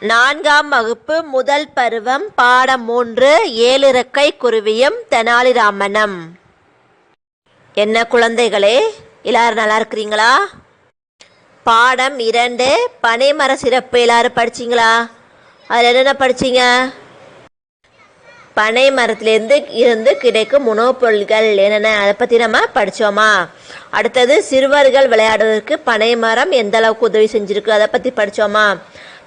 நான்காம் வகுப்பு முதல் பருவம் பாடம் மூன்று ஏழிறக்கை குருவியும் தெனாலிராமனம். என்ன குழந்தைகளே எல்லாரும் நல்லா இருக்கிறீங்களா? பாடம் இரண்டு பனைமர சிறப்பு எல்லாரும் படிச்சீங்களா? அதில் என்னென்ன படிச்சீங்க? பனை மரத்திலேருந்து இருந்து கிடைக்கும் உணவுப் பொருட்கள் என்னென்ன? அதை பற்றி நம்ம படித்தோமா அடுத்தது சிறுவர்கள் விளையாடுவதற்கு பனை மரம் எந்த அளவுக்கு உதவி செஞ்சுருக்கு? அதை பற்றி படித்தோமா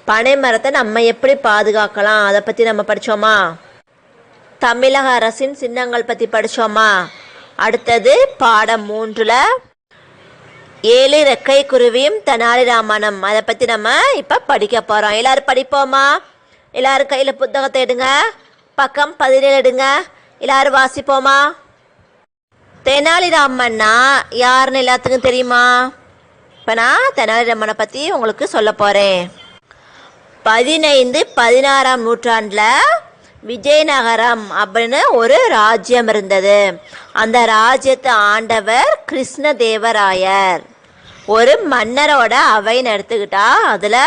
பனை மரத்தை நம்ம எப்படி பாதுகாக்கலாம்? அதை பற்றி நம்ம படித்தோமா தமிழக அரசின் சின்னங்கள் பற்றி படித்தோமா அடுத்தது பாடம் மூன்றில் ஏழு ரெக்கை குருவியும் தெனாலிராமனும் அதை பற்றி நம்ம இப்போ படிக்க போகிறோம் எல்லோரும் படிப்போமா? எல்லாரும் கையில் புத்தகத்தை எடுங்க. பக்கம் பதினேழு எடுங்க. எல்லாரும் வாசிப்போமா? தெனாலிராமன்னா யாருன்னு எல்லாத்துக்கும் தெரியுமா? இப்போ நான் தெனாலிராமனை பற்றி உங்களுக்கு சொல்ல போகிறேன் பதினைந்து பதினாறாம் நூற்றாண்டில் விஜயநகரம் அப்படின்னு ஒரு ராஜ்யம் இருந்தது. அந்த ராஜ்யத்தை ஆண்டவர் கிருஷ்ணதேவராயர். ஒரு மன்னரோட அவைன்னு எடுத்துக்கிட்டா அதில்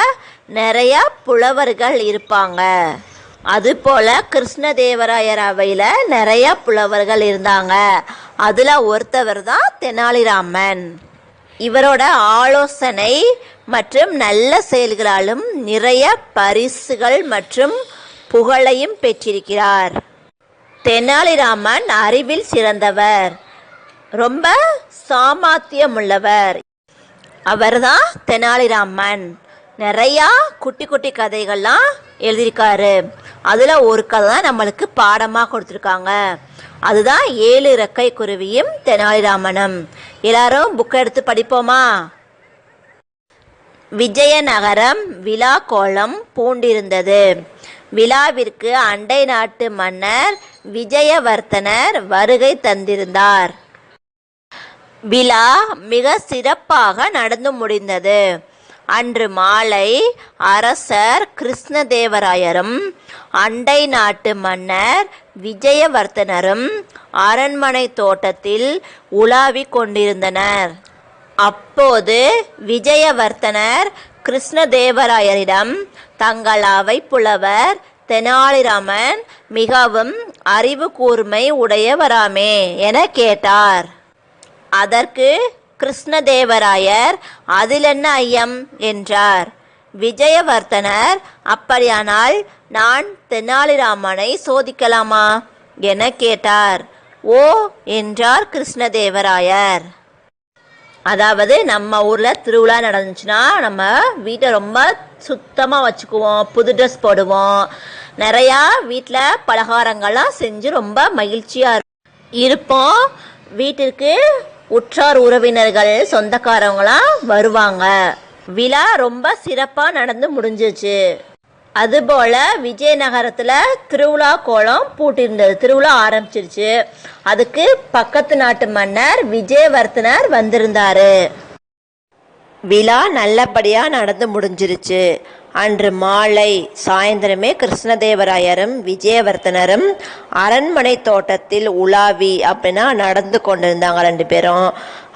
நிறையா புலவர்கள் இருப்பாங்க. அதுபோல் கிருஷ்ணதேவராயர் அவையில் நிறையா புலவர்கள் இருந்தாங்க. அதில் ஒருத்தவர் தான் தெனாலிராமன். இவரோட ஆலோசனை மற்றும் நல்ல செயல்களாலும் நிறைய பரிசுகள் மற்றும் புகழையும் பெற்றிருக்கிறார். தெனாலிராமன் அறிவில் சிறந்தவர். ரொம்ப சாமர்த்தியமுள்ளவர். அவர்தான் தெனாலிராமன். நிறையா குட்டி குட்டி கதைகள்லாம் எழுதியிருக்காரு. அதில் ஒரு கதை தான் நம்மளுக்கு பாடமாக கொடுத்துருக்காங்க. அதுதான் ஏழு இறக்கை குருவியும் தெனாலிராமனும். எல்லாரும் புக்கை எடுத்து படிப்போமா? விஜயநகரம் விழா கோலம் பூண்டிருந்தது. விழாவிற்கு அண்டை நாட்டு மன்னர் விஜயவர்த்தனர் வருகை தந்திருந்தார். விழா மிக சிறப்பாக நடந்து முடிந்தது. அன்று மாலை அரசர் கிருஷ்ணதேவராயரும் அண்டை நாட்டு மன்னர் விஜயவர்த்தனரும் அரண்மனை தோட்டத்தில் உலாவிக் கொண்டிருந்தனர். அப்போது விஜயவர்த்தனர் கிருஷ்ணதேவராயரிடம் தங்கள் அவை புலவர் தெனாலிராமன் மிகவும் அறிவு கூர்மை உடையவராமே என கேட்டார். அதற்கு கிருஷ்ணதேவராயர் அதில் என்ன ஐயம்? என்றார். விஜயவர்த்தனர் அப்படியானால் நான் தெனாலிராமனை சோதிக்கலாமா? என கேட்டார். ஓ என்றார் கிருஷ்ணதேவராயர். அதாவது நம்ம ஊரில் திருவிழா நடந்துச்சுன்னா நம்ம வீட்டை ரொம்ப சுத்தமாக வச்சுக்குவோம். புது ட்ரெஸ் போடுவோம். நிறையா வீட்டில் பலகாரங்கள்லாம் செஞ்சு ரொம்ப மகிழ்ச்சியாக இருப்போம். வீட்டிற்கு உற்றார் உறவினர்கள் சொந்தக்காரவங்களாம் வருவாங்க. விழா ரொம்ப சிறப்பாக நடந்து முடிஞ்சிச்சு. அதுபோல் விஜயநகரத்தில் திருவிழா கோலம் பூட்டியிருந்தது. திருவிழா ஆரம்பிச்சிருச்சு. அதுக்கு பக்கத்து நாட்டு மன்னர் விஜயவர்த்தனர் வந்திருந்தார். விழா நல்லபடியாக நடந்து முடிஞ்சிருச்சு. அன்று மாலை சாயந்தரமே கிருஷ்ணதேவராயரும் விஜயவர்த்தனரும் அரண்மனை தோட்டத்தில் உலாவி அப்படின்னா நடந்து கொண்டிருந்தாங்க ரெண்டு பேரும்.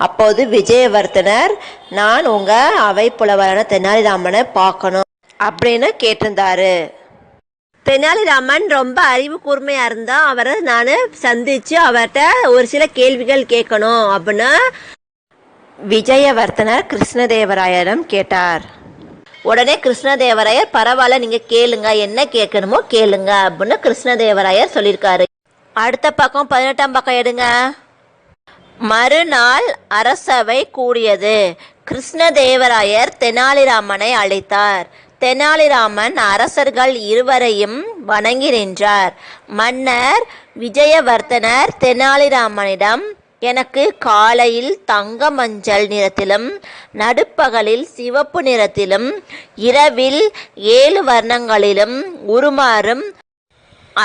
அப்போது விஜயவர்த்தனர் நான் உங்கள் அவை புலவரான தெனாலிராமனை பார்க்கணும். அப்படின்னு கேட்டிருந்தாரு. தெனாலிராமன் ரொம்ப அறிவு கூர்மையாக இருந்தால் அவரை நான் சந்தித்து அவர்கிட்ட ஒரு சில கேள்விகள் கேட்கணும் அப்படின்னு விஜயவர்த்தனர் கிருஷ்ணதேவராயரிடம் கேட்டார். உடனே கிருஷ்ணதேவராயர் பரவாயில்ல நீங்கள் கேளுங்க என்ன கேட்கணுமோ கேளுங்க அப்படின்னு கிருஷ்ணதேவராயர் சொல்லியிருக்காரு. அடுத்த பக்கம் பதினெட்டாம் பக்கம் எடுங்க. மறுநாள் அரசவை கூடியது. கிருஷ்ணதேவராயர் தெனாலிராமனை அழைத்தார். தெனாலிராமன் அரசர்கள் இருவரையும் வணங்கி நின்றார். மன்னர் விஜயவர்த்தனர் தெனாலிராமனிடம் எனக்கு காலையில் தங்க மஞ்சள் நிறத்திலும் நடுப்பகலில் சிவப்பு நிறத்திலும் இரவில் ஏழு வர்ணங்களிலும் உருமாறும்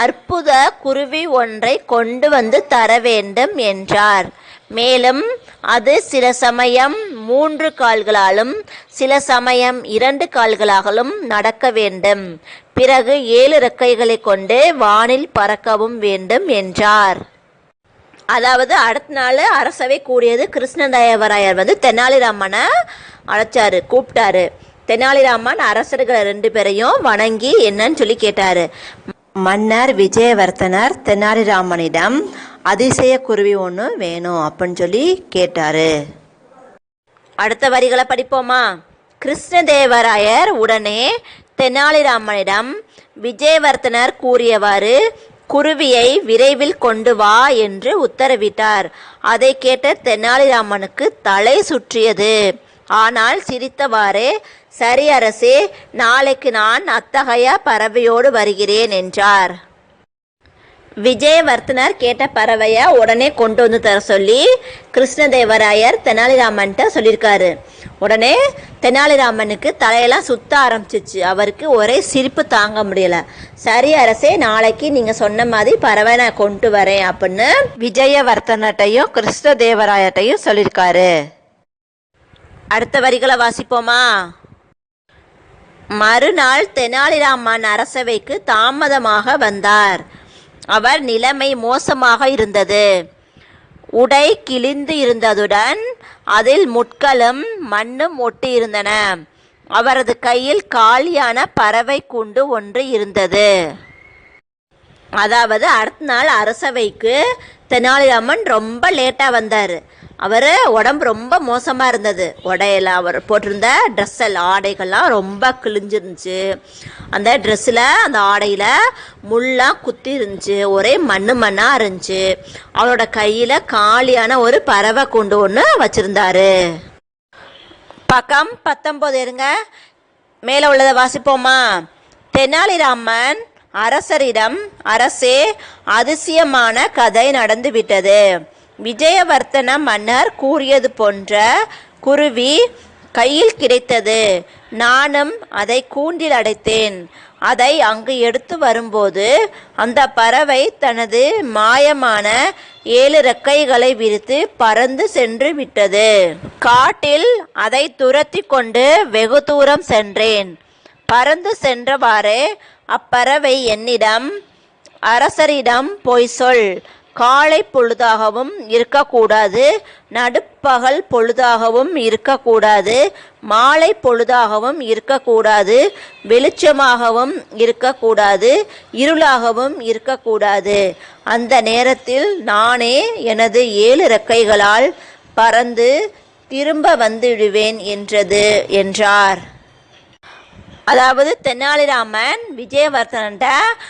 அற்புத குருவி ஒன்றை கொண்டு வந்து தர வேண்டும் என்றார். மேலும் அது சில சமயம் மூன்று கால்களாலும் சில சமயம் இரண்டு கால்களாலும் நடக்க வேண்டும். பிறகு ஏழு இறக்கைகளை கொண்டு வானில் பறக்கவும் வேண்டும் என்றார். அதாவது அடுத்த நாள் அரசவை கூடியது கிருஷ்ணதேவராயர் வந்து தெனாலிராமனை அழைச்சாரு கூப்பிட்டாரு. தெனாலிராமன் அரசர்களை ரெண்டு பேரையும் வணங்கி என்னன்னு சொல்லி கேட்டாரு. மன்னர் விஜயவர்த்தனர் தெனாலிராமனிடம் அதிசய குருவி ஒன்று வேணும் அப்படின்னு சொல்லி கேட்டாரு. அடுத்த வரிகளை படிப்போமா? கிருஷ்ணதேவராயர் உடனே தெனாலிராமனிடம் விஜயவர்த்தனர் கூறியவாறு குருவியை விரைவில் கொண்டு வா என்று உத்தரவிட்டார். அதை கேட்ட தெனாலிராமனுக்கு தலை சுற்றியது. ஆனால் சிரித்தவாறே சரி அரசே நாளைக்கு நான் அத்தகைய பறவையோடு வருகிறேன் என்றார். விஜயவர்த்தனர் கேட்ட பறவையை உடனே கொண்டு வந்து தர சொல்லி கிருஷ்ணதேவராயர் தெனாலிராமன்ட்ட சொல்லியிருக்காரு. உடனே தெனாலிராமனுக்கு தலையெல்லாம் சுத்த ஆரம்பிச்சிச்சு. அவருக்கு ஒரே சிரிப்பு தாங்க முடியல. சரி அரசே நாளைக்கு நீங்க சொன்ன மாதிரி பறவை நான் கொண்டு வரேன் அப்படின்னு விஜயவர்த்தனட்டையும் கிருஷ்ணதேவராயர்ட்டையும் சொல்லியிருக்காரு. அடுத்த வரிகளை வாசிப்போமா? மறுநாள் தெனாலிராமன் அரசவைக்கு தாமதமாக வந்தார். அவர் நிலைமை மோசமாக இருந்தது. உடை கிழிந்து இருந்ததுடன் அதில் முட்களும் மண்ணும் ஒட்டி இருந்தன அவரது கையில் காலியான பறவை குண்டு ஒன்று இருந்தது. அதாவது அடுத்த நாள் அரசவைக்கு தெனாலிராமன் ரொம்ப லேட்டாக வந்தார். அவர் உடம்பு ரொம்ப மோசமாக இருந்தது. உடையில அவர் போட்டிருந்த ட்ரெஸ் ஆடைகள்லாம் ரொம்ப கிழிஞ்சிருந்துச்சு. அந்த ட்ரெஸ்ஸில் அந்த ஆடையில் முள்ளாக குத்தி இருந்துச்சு. ஒரே மண்ணு மண்ணாக இருந்துச்சு. அவரோட கையில் காலியான ஒரு பறவை கொண்டு ஒன்று வச்சுருந்தாரு. பக்கம் பத்தொம்போது இருங்க. மேலே உள்ளதை வாசிப்போமா? தெனாலிராமன் அரசரிடம் அரசே அதிசயமான கதை நடந்துவிட்டது. விஜயவர்த்தன மன்னர் கூறியது போன்ற குருவி கையில் கிடைத்தது. நானும் அதை கூண்டில் அடைத்தேன். அதை அங்கு எடுத்து வரும்போது அந்த பறவை தனது மாயமான ஏழு ரெக்கைகளை விரித்து பறந்து சென்று விட்டது. காட்டில் அதை துரத்தி கொண்டு வெகு தூரம் சென்றேன். பறந்து சென்றவாறே அப்பறவை என்னிடம் அரசரிடம் போய் சொல். காலை பொழுதாகவும் இருக்கக்கூடாது நடுப்பகல் பொழுதாகவும் இருக்கக்கூடாது மாலை பொழுதாகவும் இருக்கக்கூடாது வெளிச்சமாகவும் இருக்கக்கூடாது இருளாகவும் இருக்கக்கூடாது. அந்த நேரத்தில் நானே எனது ஏழு ரெக்கைகளால் பறந்து திரும்ப வந்துவிடுவேன் என்றது என்றார். அதாவது தெனாலிராமன் விஜயவர்த்தன்ட்ட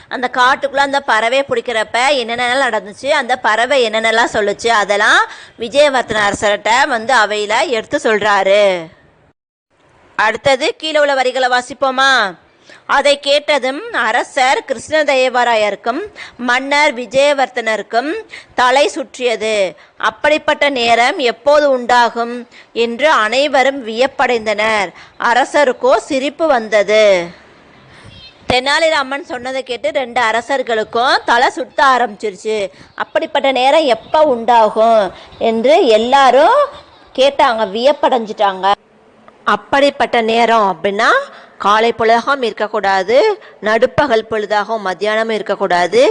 அந்த காட்டுக்குள்ளே அந்த பறவை பிடிக்கிறப்ப என்னென்னலாம் நடந்துச்சு அந்த பறவை என்னென்னலாம் சொல்லுச்சு அதெல்லாம் விஜயவர்த்தன அரசர்கிட்ட வந்து அவையில் எடுத்து சொல்கிறாரு அடுத்தது கீழே உள்ள வரிகளை வாசிப்போமா? அதை கேட்டதும் அரசர் கிருஷ்ணதேவராயருக்கும் மன்னர் விஜயவர்த்தனருக்கும் தலை சுற்றியது. அப்படிப்பட்ட நேரம் எப்போது உண்டாகும் என்று அனைவரும் வியப்படைந்தனர். அரசருக்கோ சிரிப்பு வந்தது. தெனாலிராமன் சொன்னதை கேட்டு ரெண்டு அரசர்களுக்கும் தலை சுத்த ஆரம்பிச்சிருச்சு. அப்படிப்பட்ட நேரம் எப்போ உண்டாகும் என்று எல்லாரும் கேட்டாங்க வியப்படைஞ்சிட்டாங்க. அப்படிப்பட்ட நேரம் அப்படின்னா காலை பொழுதாகவும் இருக்கக்கூடாது நடுப்பகல் பொழுதாகவும் மத்தியானமும் இருக்கக்கூடாது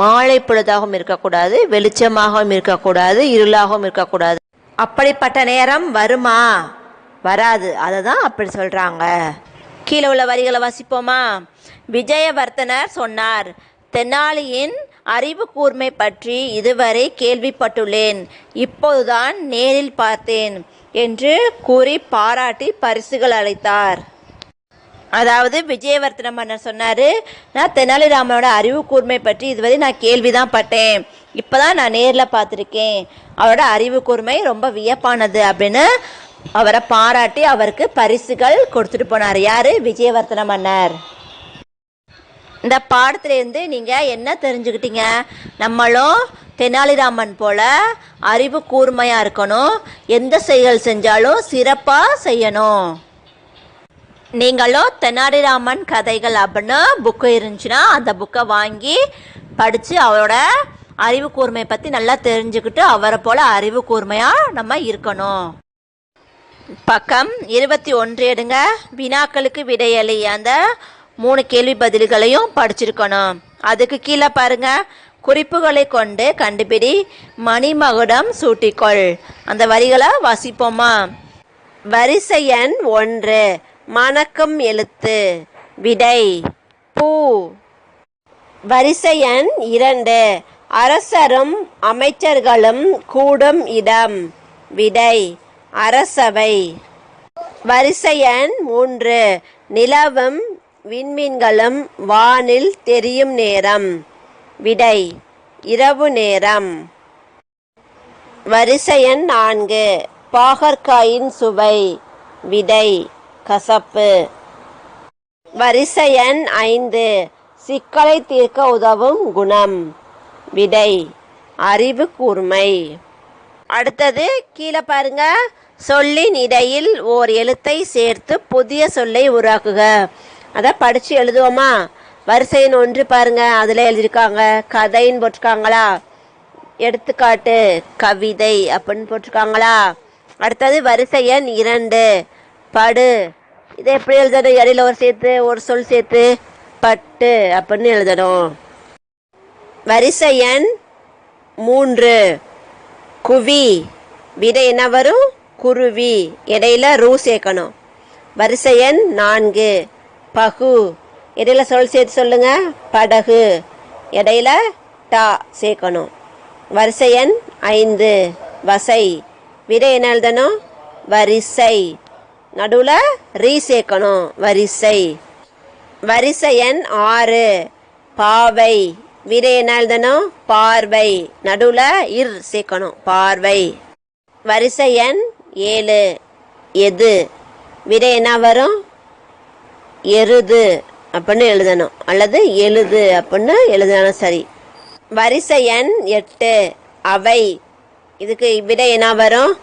மாலை பொழுதாகவும் இருக்கக்கூடாது வெளிச்சமாகவும் இருக்கக்கூடாது இருளாகவும் இருக்கக்கூடாது. அப்படிப்பட்ட நேரம் வருமா? வராது. அதை தான் அப்படி சொல்கிறாங்க கீழே உள்ள வரிகளை வாசிப்போமா? விஜயவர்த்தனர் சொன்னார் தெனாலியின் அறிவு கூர்மை பற்றி இதுவரை கேள்விப்பட்டுள்ளேன். இப்போதுதான் நேரில் பார்த்தேன் என்று கூறி பாராட்டி பரிசுகள் அளித்தார். அதாவது விஜயவர்த்தன மன்னர் சொன்னார் நான் தெனாலிராமனோட அறிவு கூர்மை பற்றி இதுவரை நான் கேள்வி தான் பட்டேன். இப்போ தான் நான் நேரில் பார்த்துருக்கேன். அவரோட அறிவு கூர்மை ரொம்ப வியப்பானது அப்படின்னு அவரை பாராட்டி அவருக்கு பரிசுகள் கொடுத்துட்டு போனார். யார்? விஜயவர்த்தன மன்னர் இந்த பாடத்துலேருந்து நீங்கள் என்ன தெரிஞ்சுக்கிட்டீங்க? நம்மளும் தெனாலிராமன் போல அறிவு கூர்மையாக இருக்கணும். எந்த செயல் செஞ்சாலும் சிறப்பாக செய்யணும். நீங்களும் தெனாலிராமன் கதைகள் அப்படின்னு புக்கு இருந்துச்சுன்னா அந்த புக்கை வாங்கி படித்து அவரோட அறிவு கூர்மையை பற்றி நல்லா தெரிஞ்சுக்கிட்டு அவரை போல் அறிவு கூர்மையாக நம்ம இருக்கணும். பக்கம் இருபத்தி ஒன்று எடுங்க. வினாக்களுக்கு விடையளி அந்த மூணு கேள்வி பதில்களையும் படிச்சிருக்கணும். அதுக்கு கீழே பாருங்க. குறிப்புகளை கொண்டு கண்டுபிடி. மணிமகுடம் சூட்டிக்கொள். அந்த வரிகளை வாசிப்போமா? வரிசை எண் ஒன்று. மணக்கும் எழுத்து. விடை பூ. வரிசை எண் இரண்டு. அரசரும் அமைச்சர்களும் கூடும் இடம். விடை அரசவை. வரிசை எண் மூன்று. நிலவும் விண்மீன்களும் வானில் தெரியும் நேரம். விடை இரவு நேரம். வரிசை எண் நான்கு. பாகற்காயின் சுவை. விடை கசப்பு. வரிசை எண் ஐந்து. சிக்கலை தீர்க்க உதவும் குணம். விடை. அறிவு கூர்மை. அடுத்தது கீழே பாருங்க. சொல்லின் இடையில் ஓர் எழுத்தை சேர்த்து புதிய சொல்லை உருவாக்குக. அதை படித்து எழுதுவோமா? வரிசையின் ஒன்று பாருங்க. அதில் எழுதியிருக்காங்க. கதைன்னு போட்டிருக்காங்களா? எடுத்துக்காட்டு கவிதை அப்படின்னு போட்டிருக்காங்களா? அடுத்தது வரிசை எண் இரண்டு. படு. இதை எப்படி எழுதணும்? இடையில ஒரு சேர்த்து ஒரு சொல் சேர்த்து. பட்டு அப்படின்னு எழுதணும். வரிசை எண் மூன்று. குவி. விடை என்ன வரும்? குருவி. இடையில ரூ சேர்க்கணும். வரிசை எண் நான்கு. பகு. இடையில சொல் சேர்த்து சொல்லுங்க. படகு. இடையில டா சேர்க்கணும். வரிசை எண் ஐந்து. வசை. விடை என்ன எழுதணும்? வரிசை. நடுவில் ரீ சேர்க்கணும். வரிசை. வரிசை எண் ஆறு. பாவை விடை என்ன எழுதணும்? பார்வை. நடுவில் இர் சேர்க்கணும். பார்வை. வரிசை எண் ஏழு. எது? விடை என்ன வரும்? எருது அப்படின்னு எழுதணும். அல்லது எழுது அப்படின்னு எழுதணும் சரி. வரிசை எண் எட்டு. அவை. இதுக்கு விடை என்ன வரும்?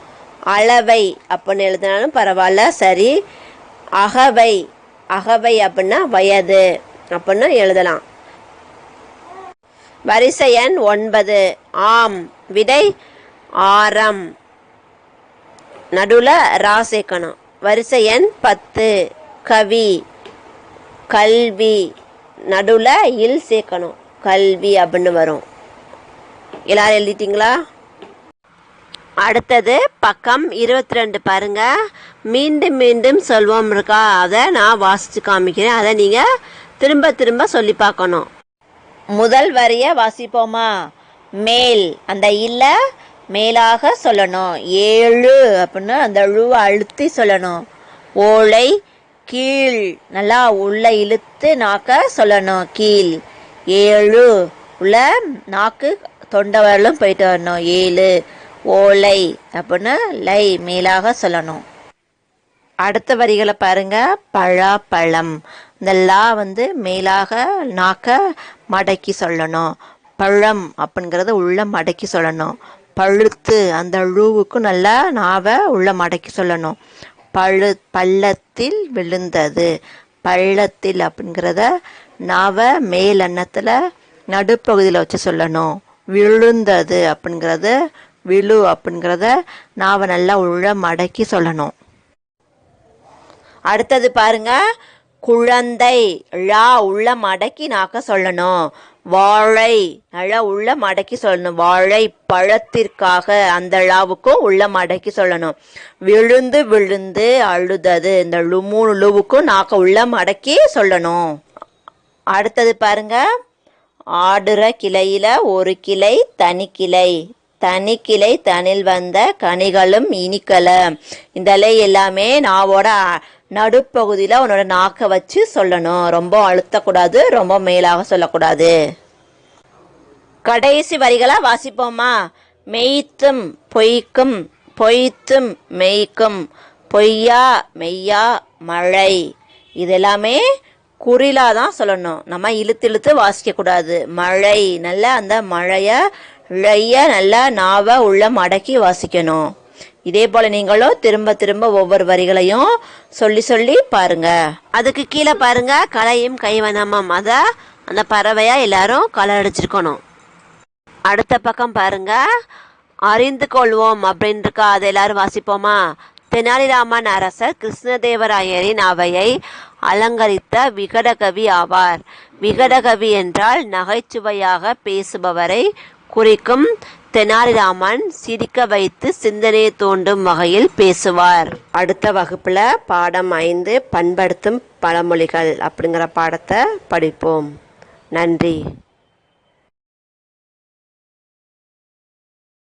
அளவை அப்படின்னு எழுதினாலும் பரவாயில்ல சரி. அகவை அகவை அப்படின்னா வயது அப்படின்னு எழுதலாம். வரிசை எண் ஒன்பது. ஆம். விடை ஆரம். நடுவில் ரா சேர்க்கணும் வரிசை எண் பத்து. கவி கல்வி. நடுவில் இல் சேர்க்கணும். கல்வி அப்படின்னு வரும். எல்லாரும் எழுதிட்டீங்களா? அடுத்தது பக்கம் இருபத்தி ரெண்டு பாருங்க. மீண்டும் மீண்டும் சொல்வோம் இருக்கா அதை நான் வாசித்து காமிக்கிறேன். அதை நீங்கள் திரும்ப திரும்ப சொல்லி பார்க்கணும். முதல் வரியை வாசிப்போமா? மேல். அந்த இல்லை மேலாக சொல்லணும். ஏழு அப்படின்னு அந்த ழுவை அழுத்தி சொல்லணும். ஓலை கீழ். நல்லா உள்ள இழுத்து நாக்க சொல்லணும். கீழ். ஏழு. உள்ள நாக்கு தொண்டை வரலும் போயிட்டு வரணும். ஏழு. ஓலை அப்படின்னு லை மேலாக சொல்லணும். அடுத்த வரிகளை பாருங்க. பழா பழம் இந்த லா வந்து மேலாக நாக்க மடக்கி சொல்லணும். பழம் அப்படிங்கிறத உள்ள மடக்கி சொல்லணும். பழுத்து அந்த லூவுக்கு நல்லா நாவை உள்ள மடக்கி சொல்லணும். பழு பள்ளத்தில் விழுந்தது. பள்ளத்தில் அப்படிங்கிறத நாவை மேல் நடுப்பகுதியில் வச்சு சொல்லணும். விழுந்தது அப்படிங்கிறது விழு அப்படிங்கிறத நாவை நல்லா உள்ள மடக்கி சொல்லணும். அடுத்தது பாருங்க குழந்தை ழா உள்ள மடக்கி நாக்க சொல்லணும். வாழை நல்லா உள்ள மடக்கி சொல்லணும். வாழை பழத்திற்காக அந்த ழாவுக்கும் உள்ள மடக்கி சொல்லணும். விழுந்து விழுந்து அழுதது இந்த மூணு லுவுக்கும் நாக்க உள்ள மடக்கி சொல்லணும். அடுத்தது பாருங்க ஆடுற கிளையில ஒரு கிளை தனி கிளை. தனி கிளை தனில் வந்த கனிகளும் இனிக்கல. இந்த இலை எல்லாமே நாவோட நடுப்பகுதியில் உன்னோட நாக்கை வச்சு சொல்லணும். ரொம்ப அழுத்தக்கூடாது ரொம்ப மேலாக சொல்லக்கூடாது. கடைசி வரிகளை வாசிப்போமா? மெய்த்தும் பொய்க்கும் பொய்த்தும் மெய்க்கும் பொய்யா மெய்யா மழை. இது எல்லாமே குறிலாக தான் சொல்லணும். நம்ம இழுத்து இழுத்து வாசிக்கக்கூடாது. மழை நல்ல அந்த மழையை நிறைய நல்லா நாவை உள்ள மடக்கி வாசிக்கணும். இதே போல நீங்களும் திரும்ப திரும்ப ஒவ்வொரு வரிகளையும் சொல்லி சொல்லி பாருங்க. அதுக்கு கீழே பாருங்க கலையும் கைவனமும் அதை அந்த பறவையா எல்லாரும் கலர் அடிச்சிருக்கணும். அடுத்த பக்கம் பாருங்க அறிந்து கொள்வோம் அப்படின்னு இருக்கா அதை எல்லாரும் வாசிப்போமா? தெனாலிராமன் அரசர் கிருஷ்ணதேவராயரின் அவையை அலங்கரித்த விகடகவி ஆவார். விகடகவி என்றால் நகைச்சுவையாக பேசுபவரை குறிக்கும் தெனாலிராமன் சிரிக்க வைத்து சிந்தனையை தூண்டும் வகையில் பேசுவார். அடுத்த வகுப்பில் பாடம் ஐந்து பண்படுத்தும் பழமொழிகள் அப்படிங்கிற பாடத்தை படிப்போம். நன்றி.